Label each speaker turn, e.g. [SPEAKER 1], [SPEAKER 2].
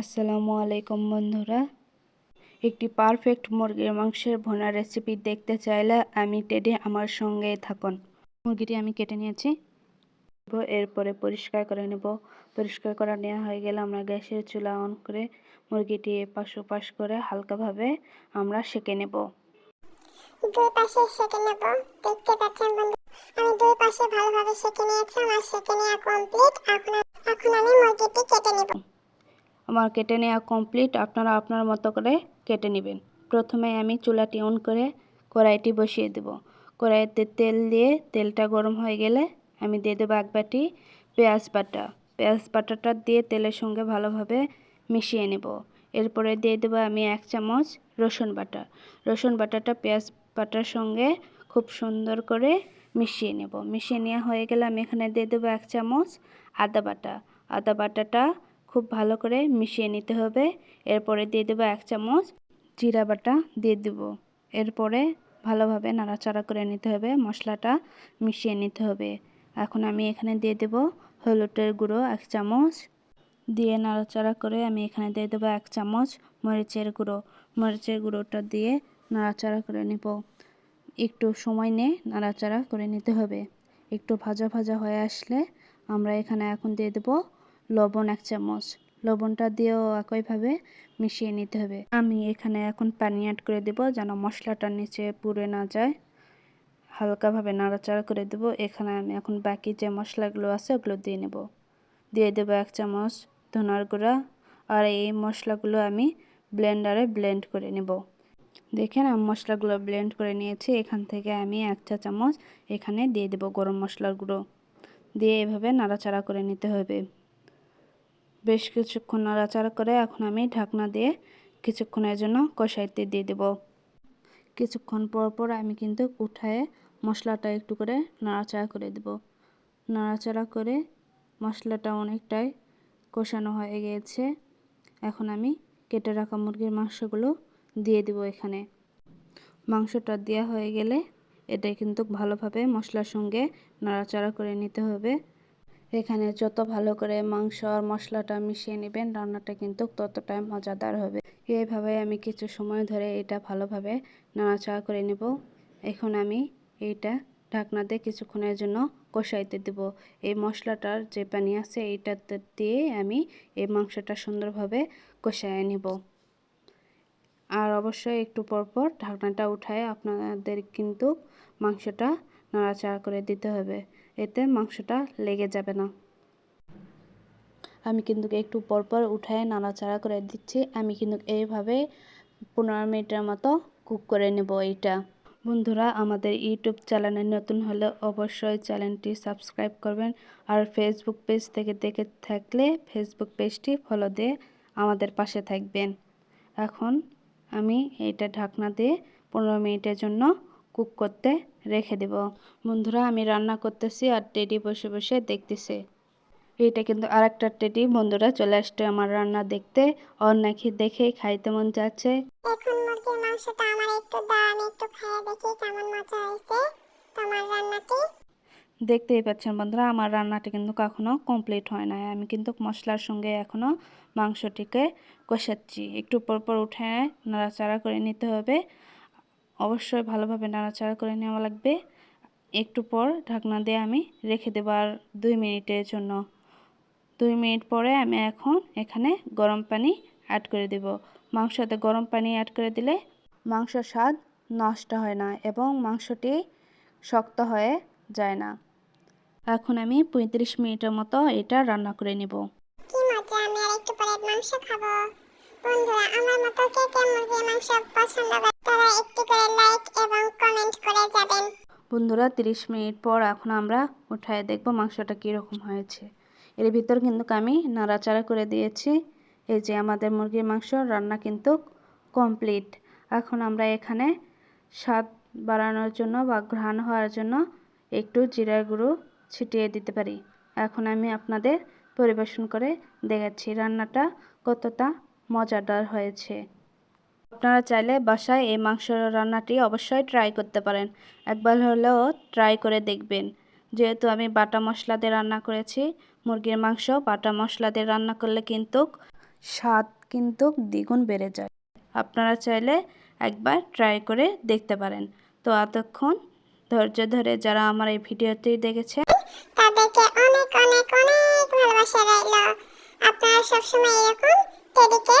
[SPEAKER 1] আসসালামু আলাইকুম বন্ধুরা। একটি পারফেক্ট মুরগির মাংসের ভোনা রেসিপি দেখতে চাইলে আমি টেডে আমার সঙ্গে থাকুন। মুরগিটি আমি কেটে নিয়েছি। এরপরে পরিষ্কার করে নেব। পরিষ্কার করা নেওয়া হয়ে গেলে আমরা গ্যাসের চুলা অন করে মুরগিটি এপাশ ওপাশ করে হালকাভাবে আমরা সেঁকে নেব।
[SPEAKER 2] দুই পাশে সেঁকে নেব। দেখতে পাচ্ছেন বন্ধু, আমি দুই পাশে ভালোভাবে সেঁকে নিয়েছি। আমার সেঁকে নেওয়া কমপ্লিট এখন এখন আমি মুরগিটি কেটে নেব।
[SPEAKER 1] আমার কেটে নেওয়া কমপ্লিট আপনারা আপনার মতো করে কেটে নেবেন। প্রথমে আমি চুলাটি অন করে কড়াইটি বসিয়ে দেব। কড়াইতে তেল দিয়ে তেলটা গরম হয়ে গেলে আমি দিয়ে দেবো এক বাটি পেঁয়াজ বাটা। পেঁয়াজ বাটাটা দিয়ে তেলের সঙ্গে ভালোভাবে মিশিয়ে নেব। এরপরে দিয়ে দেবো আমি এক চামচ রসুন বাটা। রসুন বাটাটা পেঁয়াজ বাটার সঙ্গে খুব সুন্দর করে মিশিয়ে নেব। মিশিয়ে নেওয়া হয়ে গেলে আমি এখানে দিয়ে দেবো এক চামচ আদা বাটা। আদা বাটাটা খুব ভালো করে মিশিয়ে নিতে হবে। এরপরে দিয়ে দেবো এক চামচ জিরা বাটা দিয়ে দেব। এরপরে ভালোভাবে নাড়াচাড়া করে নিতে হবে, মশলাটা মিশিয়ে নিতে হবে। এখন আমি এখানে দিয়ে দেব হলুদের গুঁড়ো এক চামচ। দিয়ে নাড়াচাড়া করে আমি এখানে দিয়ে দেবো এক চামচ মরিচের গুঁড়ো। মরিচের গুঁড়োটা দিয়ে নাড়াচাড়া করে নেব। একটু সময় নিয়ে নাড়াচাড়া করে নিতে হবে। একটু ভাজা ভাজা হয়ে আসলে আমরা এখানে এখন দিয়ে দেবো লবণ এক চামচ। লবণটা দিয়েও একইভাবে মিশিয়ে নিতে হবে। আমি এখানে এখন পানি অ্যাড করে দেব যেন মশলাটার নিচে পুড়ে না যায়। হালকাভাবে নাড়াচাড়া করে দেব। এখানে আমি এখন বাকি যে মশলাগুলো আছে ওগুলো দিয়ে নেব। দিয়ে দেবো এক চামচ ধনার গুঁড়া। আর এই মশলাগুলো আমি ব্লেন্ডারে ব্লেন্ড করে নেব। দেখেন আমি মশলাগুলো ব্লেন্ড করে নিয়েছি। এখান থেকে আমি এক চা চামচ এখানে দিয়ে দেব গরম মশলার গুঁড়ো। দিয়ে এভাবে নাড়াচাড়া করে নিতে হবে। বেশ কিছুক্ষণ নাড়াচাড়া করে এখন আমি ঢাকনা দিয়ে কিছুক্ষণের জন্য কষাইতে দিয়ে দেব। কিছুক্ষণ পর পর আমি কিন্তু উঠায়ে মশলাটা একটু করে নাড়াচাড়া করে দেব। নাড়াচাড়া করে মশলাটা অনেকটাই কষানো হয়ে গিয়েছে। এখন আমি কেটে রাখা মুরগির মাংসগুলো দিয়ে দেব এখানে। মাংসটা দেওয়া হয়ে গেলে এটা কিন্তু ভালোভাবে মশলার সঙ্গে নাড়াচাড়া করে নিতে হবে। এখানে যত ভালো করে মাংস আর মশলাটা মিশিয়ে নেবেন, রান্নাটা কিন্তু ততটাই মজাদার হবে। এইভাবে আমি কিছু সময় ধরে এটা ভালোভাবে নাড়াচাড়া করে নেব। এখন আমি এইটা ঢাকনা দিয়ে কিছুক্ষণের জন্য কষাইতে দেব। এই মশলাটার যে পানি আছে এইটাতে দিয়ে আমি এই মাংসটা সুন্দরভাবে কষায় নেব। আর অবশ্যই একটু পরপর ঢাকনাটা উঠায় আপনাদের কিন্তু মাংসটা নাড়াচাড়া করে দিতে হবে। এতে মাংসটা লেগে যাবে না। আমি কিন্তু একটু পরপর উঠায় নাড়াচাড়া করে দিচ্ছি। আমি কিন্তু এইভাবে পনেরো মিনিটের মতো কুক করে নেব এইটা। বন্ধুরা আমাদের ইউটিউব চ্যানেলে নতুন হলে অবশ্যই চ্যানেলটি সাবস্ক্রাইব করবেন আর ফেসবুক পেজ থেকে দেখে থাকলে ফেসবুক পেজটি ফলো দিয়ে আমাদের পাশে থাকবেন। এখন আমি এটা ঢাকনা দিয়ে পনেরো মিনিটের জন্য কুক করতে রেখে দেব। বন্ধুরা আমি রান্না করতেছি আর টেডি বসে বসে দেখতেছে। এইটা কিন্তু আর একটা টেডি। বন্ধুরা চলে আসছে আমার রান্না দেখতে। ওর নাকি দেখে খাইতে মন যাচ্ছে।
[SPEAKER 2] এখন মুরগির মাংসটা আমার একটু দাও আমি একটু খেয়ে দেখি কেমন মজা হয়েছে তোমার রান্নাটি।
[SPEAKER 1] দেখতেই পাচ্ছেন বন্ধুরা আমার রান্নাটি কিন্তু কখনো কমপ্লিট হয় না আমি কিন্তু মশলার সঙ্গে এখনও মাংসটিকে কষাচ্ছি। একটু পর পর উঠে নাড়াচাড়া করে নিতে হবে। অবশ্যই ভালোভাবে নাড়াচাড়া করে নেওয়া লাগবে। একটু পর ঢাকনা দিয়ে আমি রেখে দেবো আর দুই মিনিটের জন্য। দুই মিনিট পরে আমি এখন এখানে গরম পানি অ্যাড করে দেব। মাংসতে গরম পানি অ্যাড করে দিলে মাংসর স্বাদ নষ্ট হয় না এবং মাংসটি শক্ত হয়ে যায় না। এখন আমি পঁয়ত্রিশ মিনিটের মতো এটা রান্না করে নেব।
[SPEAKER 2] মাংস খাব। বন্ধুরা, আমার মতো কে কে মুরগির মাংস পছন্দ করে তারা একটু করে লাইক এবং কমেন্ট করে যাবেন।
[SPEAKER 1] বন্ধুরা 30 মিনিট পর এখন আমরা উঠায় দেখব মাংসটা কীরকম হয়েছে। এর ভিতর কিন্তু আমি নাড়াচাড়া করে দিয়েছি। এই যে আমাদের মুরগির মাংস, রান্না কিন্তু কমপ্লিট এখন আমরা এখানে স্বাদ বাড়ানোর জন্য বা ঘ্রাণ হওয়ার জন্য একটু জিরা গুঁড়ো ছিটিয়ে দিতে পারি। এখন আমি আপনাদের পরিবেশন করে দেখাচ্ছি রান্নাটা কতটা মজাদার হয়েছে। আপনারা চাইলে বাসায় এই মাংস রান্নাটি অবশ্যই ট্রাই করতে পারেন। একবার হলেও ট্রাই করে দেখবেন। যেহেতু আমি বাটা মশলা দিয়ে রান্না করেছি, মুরগির মাংস বাটা মশলা দিয়ে রান্না করলে কিন্তু স্বাদ কিন্তু দ্বিগুণ বেড়ে যায়। আপনারা চাইলে একবার ট্রাই করে দেখতে পারেন। তো এতক্ষণ ধৈর্য ধরে যারা আমার এই ভিডিওটি দেখেছে
[SPEAKER 2] তাদেরকে অনেক অনেক অনেক ভালোবাসা রইল। আপনারা সবসময় এরকম செடிக்கு